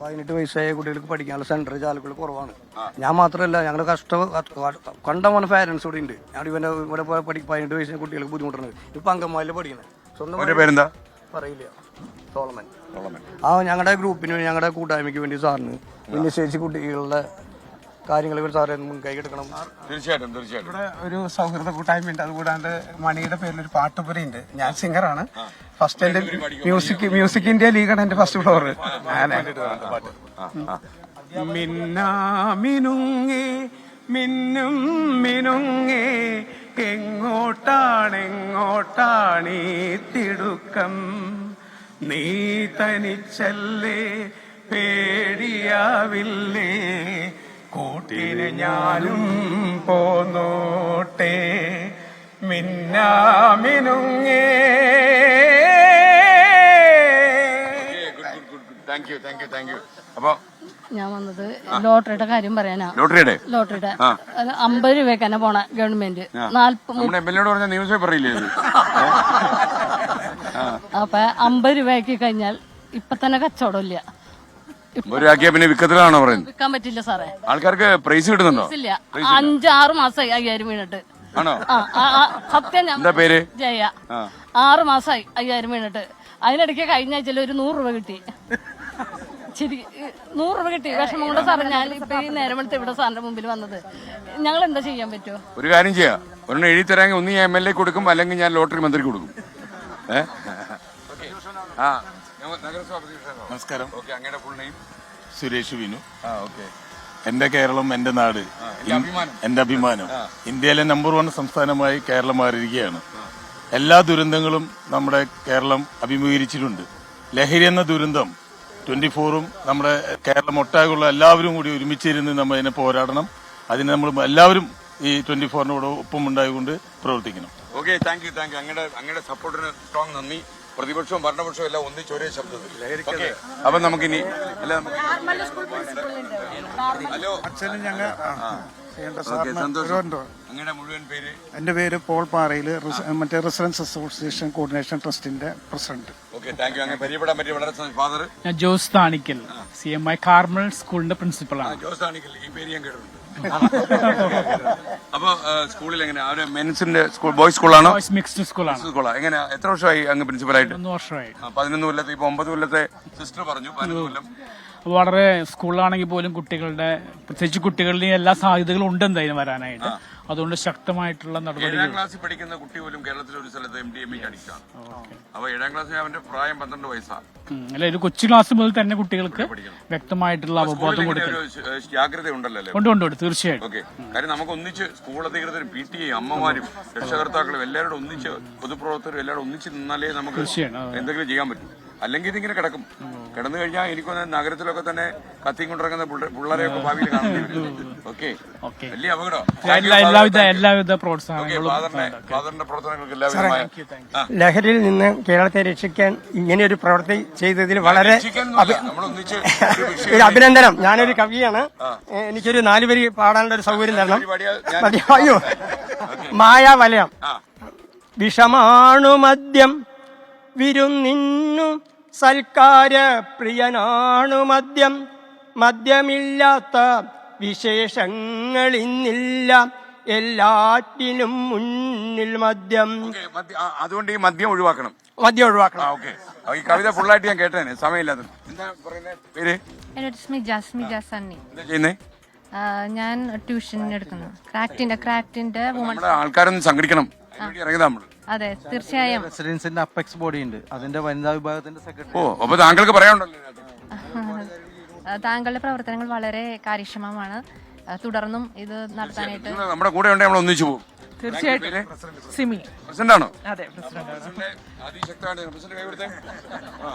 പതിനെട്ട് വയസ്സായ കുട്ടികൾക്ക് പഠിക്കാനുള്ള സെന്റർ ചാലുകൾ കുറവാണ്. ഞാൻ മാത്രമല്ല ഞങ്ങളുടെ കഷ്ട കണ്ടമാന പാരൻസ് ഇവിടെ ഉണ്ട്. ഞാൻ ഇവന്റെ ഇവിടെ പഠി പതിനെട്ട് വയസ്സിന് കുട്ടികൾക്ക് ബുദ്ധിമുട്ടുണ്ട് ഇപ്പൊ അങ്കമാലിൽ പഠിക്കുന്നത് സ്വന്തം പറയില്ല. സോളമൻ. ആ ഞങ്ങളുടെ ഗ്രൂപ്പിന് വേണ്ടി ഞങ്ങളുടെ കൂട്ടായ്മയ്ക്ക് വേണ്ടി സാറിന് ഭിന്നശേഷി കുട്ടികളുടെ കാര്യങ്ങൾ ഇവർ സാറേ കൈയെടുക്കണം എടുക്കണം തീർച്ചയായിട്ടും തീർച്ചയായിട്ടും. ഇവിടെ ഒരു സൗഹൃദ കൂട്ടായ്മയുണ്ട്. അതുകൂടാണ്ട് മണിയുടെ പേരിൽ ഒരു പാട്ടുപുരി ഉണ്ട് ഞാൻ സിംഗറാണ് ഫസ്റ്റ് എന്റെ മ്യൂസിക് മ്യൂസിക് ഇന്ത്യ ലീഗാണ് എന്റെ ഫസ്റ്റ് ഫ്ലോർ മിന്നാമിനുങ്ങേ മിന്നും മിനുങ്ങേ എങ്ങോട്ടാണെങ്ങോട്ടാണീ തിടുക്കം? നീ തനിച്ചല്ലേ പേടിയാവില്ലേ? ഞാനും പോന്നോട്ടെ മിന്നാമിനുങ്ങേ. Thank you thank you thank you അപ്പൊ ഞാൻ വന്നത് ലോട്ടറിയുടെ കാര്യം പറയാനാ. ലോട്ടറിയുടെ? ലോട്ടറിയുടെ. അത് അമ്പത് രൂപയ്ക്ക് തന്നെ പോണ ഗവൺമെന്റ്. നാല്പത് ന്യൂസ്? അപ്പൊ അമ്പത് രൂപയ്ക്ക് കഴിഞ്ഞാൽ ഇപ്പൊ തന്നെ കച്ചവടം ഇല്ല ഇപ്പൊ ഒരു ആക്കിയ പിന്നെ വിക്കത്തിലാണോ പറയുന്നത്? വിൽക്കാൻ പറ്റില്ല സാറേ. ആൾക്കാർക്ക് പ്രൈസ് കിട്ടുന്നുണ്ടോ? ഇല്ല. അഞ്ചാറ് മാസമായി അയ്യായിരം വീണിട്ട്. ആണോ? ആ ആ, ആ, സത്യം ഞാൻ എന്താ പേര്? ജയ. ആറ് മാസമായി അയ്യായിരം വീണിട്ട്. അതിനിടയ്ക്ക് കഴിഞ്ഞ ആഴ്ചയിൽ ഒരു നൂറ് രൂപ കിട്ടി. ശരി നൂറ് രൂപ കിട്ടി. വിഷമം കൊണ്ട് സാറേ ഞാൻ ഇപ്പൊ ഈ നേരം എടുത്ത് ഇവിടെ സാറിന്റെ മുമ്പിൽ വന്നത്. ഞങ്ങൾ എന്താ ചെയ്യാൻ പറ്റുമോ ഒരു കാര്യം ചെയ്യാം. ഒരെണ്ണം എഴുതി തരാമെങ്കിൽ ഒന്ന് ഞാൻ എം എൽ എ കൊടുക്കും അല്ലെങ്കിൽ ഞാൻ ലോട്ടറി മന്ത്രിക്ക് കൊടുക്കും. ഏ? ആ. നഗരസഭ? നമസ്കാരം. ഓക്കെ അങ്ങയുടെ ഫുൾ നെയിം സുരേഷ് വിനു. ആ ഓക്കെ. എന്റെ കേരളം എന്റെ നാട്. എന്റെ അഭിമാനം. എന്റെ അഭിമാനം. ഇന്ത്യയിലെ നമ്പർ വൺ സംസ്ഥാനമായി കേരളം മാറിയിരിക്കുകയാണ്. എല്ലാ ദുരന്തങ്ങളും നമ്മുടെ കേരളം അഭിമുഖീകരിച്ചിട്ടുണ്ട്. ലഹരി എന്ന ദുരന്തം ട്വന്റി ഫോറും നമ്മുടെ കേരളം ഒട്ടാകെയുള്ള എല്ലാവരും കൂടി ഒരുമിച്ചിരുന്ന് നമ്മൾ അതിനെ പോരാടണം. അതിന് നമ്മൾ എല്ലാവരും ഈ ട്വന്റി ഫോറിനോട് ഒപ്പം ഉണ്ടായിക്കൊണ്ട് പ്രവർത്തിക്കണം. Okay thank you thank you അങ്ങയുടെ അങ്ങയുടെ സപ്പോർട്ടിന് സ്ട്രോങ് നന്ദി. പ്രതിപക്ഷവും ഭരണപക്ഷവും എല്ലാം ഒന്നിച്ച് ഒരേ ശബ്ദത്തിൽ. അപ്പൊ നമുക്കിനി അല്ല നമുക്ക് ഹലോ അച്ഛനും ഞങ്ങൾ ഓക്കെ സന്തോഷം. അങ്ങയുടെ മുഴുവൻ പേര്? എന്റെ പേര് പോൾ പാറയിൽ മറ്റേ റെസിഡൻസ് അസോസിയേഷൻ കോർഡിനേഷൻ ട്രസ്റ്റിന്റെ പ്രസിഡന്റ്. Okay thank you. അങ്ങനെ പരിചയപ്പെടാൻ പറ്റിയ വളരെ ഫാദർ ഞാൻ Jose Thanikkal. C M I Carmel സ്കൂളിന്റെ പ്രിൻസിപ്പളാണ് ജോസ് ആണെങ്കിൽ ഈ പേര് ഞാൻ കേട്ടിട്ടുണ്ട്. അപ്പൊ സ്കൂളിൽ എങ്ങനെ അവർ മെൻസിന്റെ സ്കൂൾ ബോയ്സ് സ്കൂളാണോ മിക്സ്ഡ് സ്കൂളാണ് സ്കൂളാ എങ്ങനെ എത്ര വർഷമായി അങ്ങ് പ്രിൻസിപ്പലായിട്ട് വർഷമായി. പതിനൊന്ന് കൊല്ലത്തെ ഇപ്പൊ ഒമ്പത് കൊല്ലത്തെ സിസ്റ്റർ പറഞ്ഞു പതിനൊന്ന് കൊല്ലം. വളരെ സ്കൂളിലാണെങ്കിൽ പോലും കുട്ടികളുടെ പ്രത്യേകിച്ച് കുട്ടികളുടെ എല്ലാ സാധ്യതകളും ഉണ്ട് എന്തായാലും വരാനായിട്ട്. അതുകൊണ്ട് ശക്തമായിട്ടുള്ള നടപടി ഏഴാം ക്ലാസ്സിൽ പഠിക്കുന്ന കുട്ടി പോലും കേരളത്തിലെ ഒരു സ്ഥലത്ത് എം ഡി എം അടിച്ചാണ് അപ്പൊ ഏഴാം ക്ലാസ്സിൽ അവന്റെ പ്രായം പന്ത്രണ്ട് വയസ്സാണ്. അല്ല ഒരു കൊച്ചു ക്ലാസ് മുതൽ തന്നെ കുട്ടികൾക്ക് വ്യക്തമായിട്ടുള്ള അവബോധം കൊടുക്കും ജാഗ്രത ഉണ്ടല്ലോ ഉണ്ട് ഉണ്ട് തീർച്ചയായിട്ടും. ഓക്കെ. കാര്യം നമുക്ക് ഒന്നിച്ച് സ്കൂൾ അധികൃതരും പി ടി അമ്മമാരും രക്ഷകർത്താക്കളും എല്ലാവരും ഒന്നിച്ച് പൊതുപ്രവർത്തകരും എല്ലാവരും ഒന്നിച്ച് നിന്നാലേ നമുക്ക് എന്തെങ്കിലും ചെയ്യാൻ പറ്റും. അല്ലെങ്കിൽ ഇതിങ്ങനെ കിടക്കും. കിടന്നു കഴിഞ്ഞാൽ എനിക്കൊന്ന് നഗരത്തിലൊക്കെ തന്നെ കത്തിയും കൊണ്ടിറങ്ങുന്ന പിള്ള- പിള്ളേരെയൊക്കെ ഭാവിയിൽ കാണുന്നു ഓക്കെ. വലിയ അപകടം എല്ലാവിധ എല്ലാവിധ പ്രോത്സാഹനങ്ങളും ലഹരിയിൽ നിന്ന് കേരളത്തെ രക്ഷിക്കാൻ ഇങ്ങനെ ഒരു പ്രവൃത്തി ചെയ്തതിൽ വളരെ ഒരു അഭിനന്ദനം. ഞാനൊരു കവിയാണ്. എനിക്കൊരു നാലുപേര് പാടാനുള്ള ഒരു സൗകര്യം തരണം. അയ്യോ. മായാവലയം. വിഷമാണു മദ്യം. വിരുന്നിന്നു സൽക്കാര പ്രിയനാണു മദ്യം. മദ്യമില്ലാത്ത വിശേഷങ്ങൾ എല്ലാറ്റിനും മുന്നിൽ മദ്യം. അതുകൊണ്ട് ഈ മദ്യം ഒഴിവാക്കണം. മദ്യം ഒഴിവാക്കണം. ഓക്കെ. ഈ കവിത ഫുള്ളായിട്ട് ഞാൻ കേട്ടേനെ സമയമില്ലാതെ എന്താ പറയുന്നത് പേര്? എന്നോട് സ്മിജ സ്മിജ സണ്ണി എന്താ ചെയ്യുന്നേ? ഞാൻ ട്യൂഷൻ എടുക്കുന്നു. ക്രാഫ്റ്റിന്റെ ക്രാഫ്റ്റിന്റെ ആൾക്കാരൊന്നും നമ്മുടെ ആൾക്കാരൊന്ന് സംഘടിക്കണം. അതെ തീർച്ചയായും. റെസിഡൻസിന്റെ അപ്പെക്സ് ബോഡി ഉണ്ട് അതിന്റെ വനിതാ വിഭാഗത്തിന്റെ സെക്രട്ടറി. ഓ അപ്പൊ താങ്കൾക്ക് പറയാനുണ്ടല്ലോ. താങ്കളുടെ പ്രവർത്തനങ്ങൾ വളരെ കാര്യക്ഷമമാണ്. തുടർന്നും ഇത് നടത്താനായിട്ട് നമ്മുടെ കൂടെ ഉണ്ടെങ്കിൽ നമ്മൾ ഒന്നിച്ചു പോകും. തീർച്ചയായിട്ടും. സിമി. പ്രസിഡന്റ് ആണോ. അതെ പ്രസിഡന്റ് അതിശക്തമായിട്ട് പ്രസിഡന്റ് കൈ കൊടുത്തേ. ആ.